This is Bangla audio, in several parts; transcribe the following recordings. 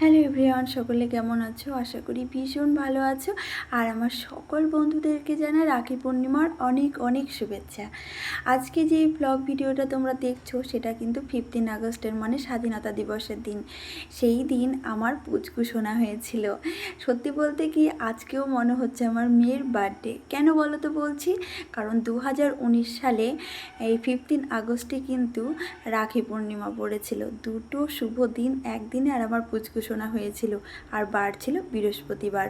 হ্যালো এভরিওয়ান, সকলে কেমন আছো? আশা করি ভীষণ ভালো আছো। আর আমার সকল বন্ধুদেরকে জানাই রাখি পূর্ণিমার অনেক অনেক শুভেচ্ছা। আজকে যে ব্লগ ভিডিওটা তোমরা দেখছ, সেটা কিন্তু ফিফটিন আগস্টের মানে স্বাধীনতা দিবসের দিন। সেই দিন আমার পুচকু শোনা হয়েছিল। সত্যি বলতে কি, আজকেও মনে হচ্ছে আমার মেয়ের বার্থডে কেন বলো তো বলছি? কারণ দু হাজার উনিশ সালে এই ফিফটিন আগস্টে কিন্তু রাখি পূর্ণিমা পড়েছিল। দুটো শুভ দিন একদিনে আর আমার পুচকু শোনা হয়েছিল আর বার ছিল বৃহস্পতিবার।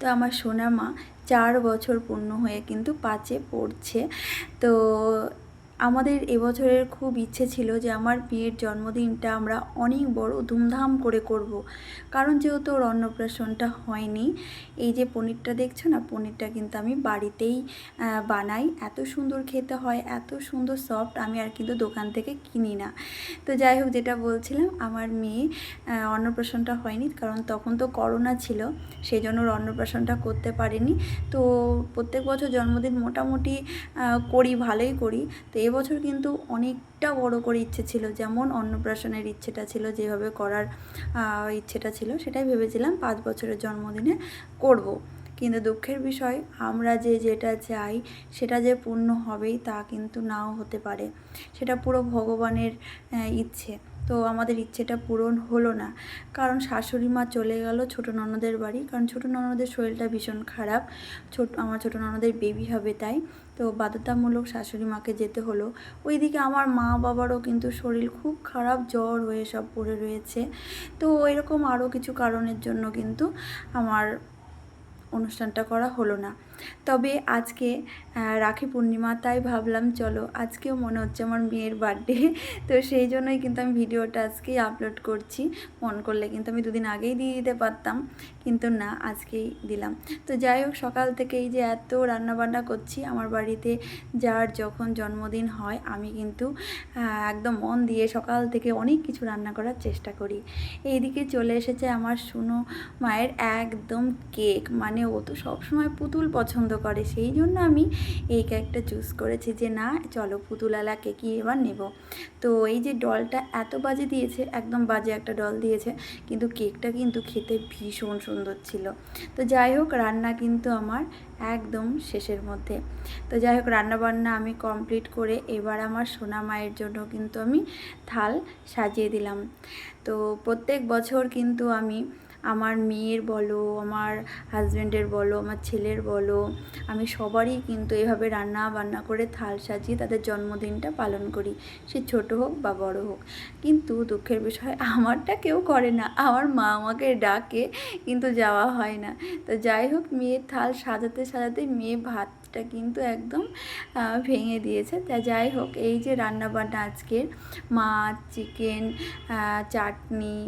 তো আমার সোনা মা চার বছর পূর্ণ হয়ে কিন্তু পাঁচে পড়ছে। তো আমাদের এবছরের খুব ইচ্ছে ছিল যে আমার বিয়ের জন্মদিনটা আমরা অনেক বড় ধুমধাম করে করব। কারণ যেহেতু ওর অন্নপ্রাশনটা হয়নি, এই যে পনিরটা দেখছ না, পনিরটা কিন্তু আমি বাড়িতেই বানাই। এত সুন্দর খেতে হয়, এত সুন্দর সফট আমি আর কিন্তু দোকান থেকে কিনি না। তো যাই হোক, যেটা বলছিলাম, আমার মেয়ে অন্নপ্রাশনটা হয়নি কারণ তখন তো করোনা ছিল সেই জন্য ওর অন্নপ্রাশনটা করতে পারিনি। তো প্রত্যেক বছর জন্মদিন মোটামুটি করি, ভালোই করি। তো এবছর কিন্তু অনেকটা বড় করে ইচ্ছে ছিল, যেমন অন্নপ্রাশনের ইচ্ছেটা ছিল, যেভাবে করার ইচ্ছেটা ছিল, সেটাই ভেবেছিলাম পাঁচ বছরের জন্মদিনে করব। কিন্তু দুঃখের বিষয়, আমরা যে যেটা চাই, সেটা যে পূর্ণ হবেই তা কিন্তু নাও হতে পারে। সেটা পুরো ভগবানের ইচ্ছে। তো আমাদের ইচ্ছেটা পূরণ হলো না। কারণ শাশুড়ি মা চলে গেল ছোটো ননদের বাড়ি, কারণ ছোটো ননদের শরীরটা ভীষণ খারাপ। ছোট, আমার ছোটো ননদের বেবি হবে তাই। তো বাধ্যতামূলক শাশুড়ি মাকে যেতে হলো। ওইদিকে আমার মা বাবারও কিন্তু শরীর খুব খারাপ, জ্বর হয়ে সব পড়ে রয়েছে। তো এরকম আরও কিছু কারণের জন্য কিন্তু আমার অনুষ্ঠানটা করা হলো না। তবে আজকে রাখি পূর্ণিমা, তাই ভাবলাম চলো, আজকেও মনে হচ্ছে আমার মেয়ের বার্থডে তো সেই জন্যই কিন্তু আমি ভিডিওটা আজকেই আপলোড করছি। মন করলে কিন্তু আমি দুদিন আগেই দিয়ে দিতে পারতাম, কিন্তু না, আজকেই দিলাম। তো যাই হোক, সকাল থেকে এই যে এত রান্নাবান্না করছি, আমার বাড়িতে যার যখন জন্মদিন হয়, আমি কিন্তু একদম মন দিয়ে সকাল থেকে অনেক কিছু রান্না করার চেষ্টা করি। এইদিকে চলে এসেছে আমার শুনো মায়ের একদম কেক মানে ও তো সবসময় পুতুল পছন্দ করে। সেই জন্য আমি এই কেকটা চুজ করেছি যে না, চলো পুতুলালা কেকই এবার নেব। তো এই যে ডলটা এত বাজে দিয়েছে, একদম বাজে একটা ডল দিয়েছে, কিন্তু কেকটা কিন্তু খেতে ভীষণ সুন্দর ছিল। তো যাই হোক, রান্না কিন্তু আমার একদম শেষের মধ্যে। তো যাই হোক, রান্নাবান্না আমি কমপ্লিট করে এবার আমার সোনা মায়ের জন্য কিন্তু আমি থাল সাজিয়ে দিলাম। তো প্রত্যেক বছর কিন্তু আমি আমার মেয়ের বলো, আমার হাজব্যান্ডের বলো, আমার ছেলের বলো, আমি সবারই কিন্তু এভাবে রান্না বান্না করে থাল সাজিয়ে তাদের জন্মদিনটা পালন করি। সে ছোট হোক বা বড় হোক। কিন্তু দুঃখের বিষয়, আমারটা কেউ করে না। আমার মা আমাকে ডাকে, কিন্তু যাওয়া হয় না। তো যাই হোক, মেয়ের থাল সাজাতে সাজাতে মেয়ে ভাতটা কিন্তু একদম ভেঙে দিয়েছে। তা যাই হোক, এই যে রান্নাবান্না আজকের, মাছ, চিকেন চাটনি,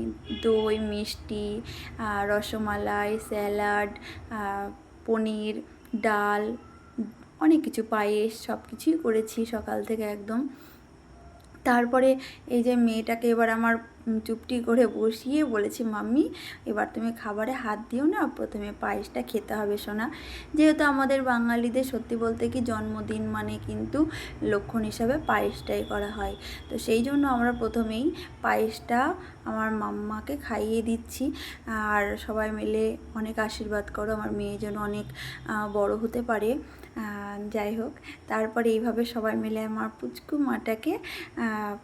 দই, মিষ্টি রসমালাই, স্যালাড পনির, ডাল, অনেক কিছু, পায়েস সব কিছুই করেছি সকাল থেকে একদম। তারপরে এই যে মেয়েটাকে এবার আমার চুপটি করে বসিয়ে বলেছি, মাম্মি, এবার তুমি খাবারে হাত দিও না, প্রথমে পায়েসটা খেতে হবে সোনা। যেহেতু আমাদের বাঙালিদের সত্যি বলতে কি জন্মদিন মানে কিন্তু লক্ষণ হিসাবে পায়েসটাই করা হয়। তো সেই জন্য আমরা প্রথমেই পায়েসটা আমার মাম্মাকে খাইয়ে দিচ্ছি। আর সবাই মিলে অনেক আশীর্বাদ করো, আমার মেয়ে যেন অনেক বড় হতে পারে। যাই হোক, তারপরে এইভাবে সবাই মিলে আমার পুচকু মাটাকে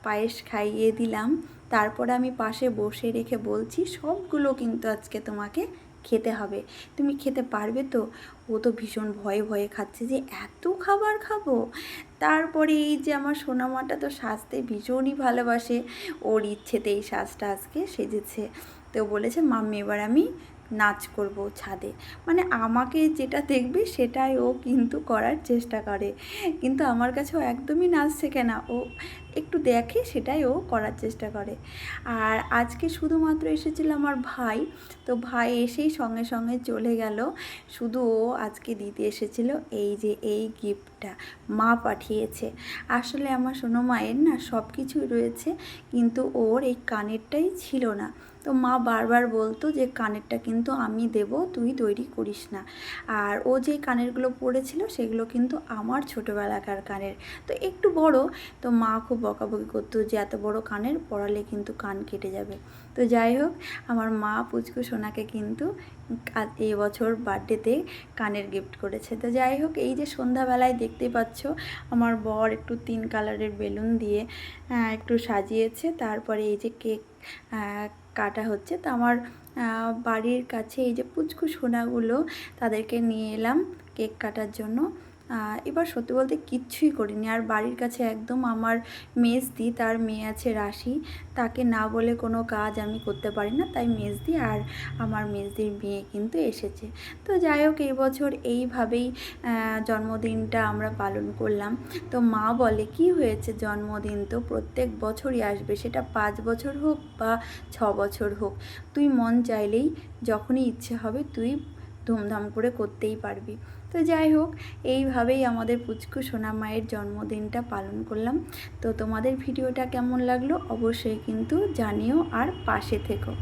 পায়েস খাইয়ে দিলাম। তারপরে আমি পাশে বসে রেখে বলছি, সবগুলো কিন্তু আজকে তোমাকে খেতে হবে। তুমি খেতে পারবে তো? ও তো ভীষণ ভয়ে ভয়ে খাচ্ছে যে, এত খাবার খাব? তারপরে এই যে আমার সোনামাটা তো সাজতে ভীষণই ভালোবাসে। ওর ইচ্ছেতে এই সাজটা আজকে সেজেছে। তো বলেছে, মাম্মি, এবার আমি নাচ করব ছাদে। মানে আমাকে যেটা দেখবে সেটাই ও কিন্তু করার চেষ্টা করে। কিন্তু আমার কাছে ও একদমই নাচ শেখে না। ও একটু দেখে সেটাই ও করার চেষ্টা করে। আর আজকে শুধুমাত্র এসেছিল আমার ভাই। তো ভাই এসেই সঙ্গে সঙ্গে চলে গেল। শুধু ও আজকে দিতে এসেছিল এই যে এই গিফটটা মা পাঠিয়েছে। আসলে আমার সোনো মায়ের না সব কিছুই রয়েছে। কিন্তু ওর এই কানেরটাই ছিল না। তো মা বারবার বলতো যে, কানেরটা কিন্তু আমি দেব, তুই তৈরি করিস না। আর ও যে কানেরগুলো পরেছিল, সেগুলো কিন্তু আমার ছোটোবেলাকার কানের। তো একটু বড়, তো মা খুব বকাবকি করতো যে, এত বড় কানের পড়ালে কিন্তু কান কেটে যাবে। তো যাই হোক, আমার মা পুচকু সোনাকে কিন্তু এই বছর বার্থডেতে কানের গিফট করেছে। তো যাই হোক, এই যে সন্ধ্যাবেলায় দেখতে পাচ্ছ, আমার বর একটু তিন কালারের বেলুন দিয়ে একটু সাজিয়েছে। তারপরে এই যে কেক কাটা হচ্ছে। তো আমার বাড়ির কাছে এই যে পুচকু সোনাগুলো, তাদেরকে নিয়ে এলাম কেক কাটার জন্য। এবার সত্যি বলতে কিচ্ছুই করিনি। আর বাড়ির কাছে একদম আমার মেজদি, তার মেয়ে আছে রাশি, তাকে না বলে কোনো কাজ আমি করতে পারি না, তাই মেজদি আর আমার মেজদির মেয়ে কিন্তু এসেছে। তো যাই হোক, এই বছর এইভাবেই জন্মদিনটা আমরা পালন করলাম। তো মা বলে, কি হয়েছে জন্মদিন তো? প্রত্যেক বছরই আসবে। সেটা পাঁচ বছর হোক বা ছ বছর হোক। তুই মন চাইলেই যখনই ইচ্ছে হবে, তুই ধুমধাম করে করতেই পারবি। তো যাই হোক, এইভাবেই আমাদের পুচকু সোনা মায়ের জন্মদিনটা পালন করলাম। তো তোমাদের ভিডিওটা কেমন লাগল অবশ্যই কিন্তু জানিও আর পাশে থেকো।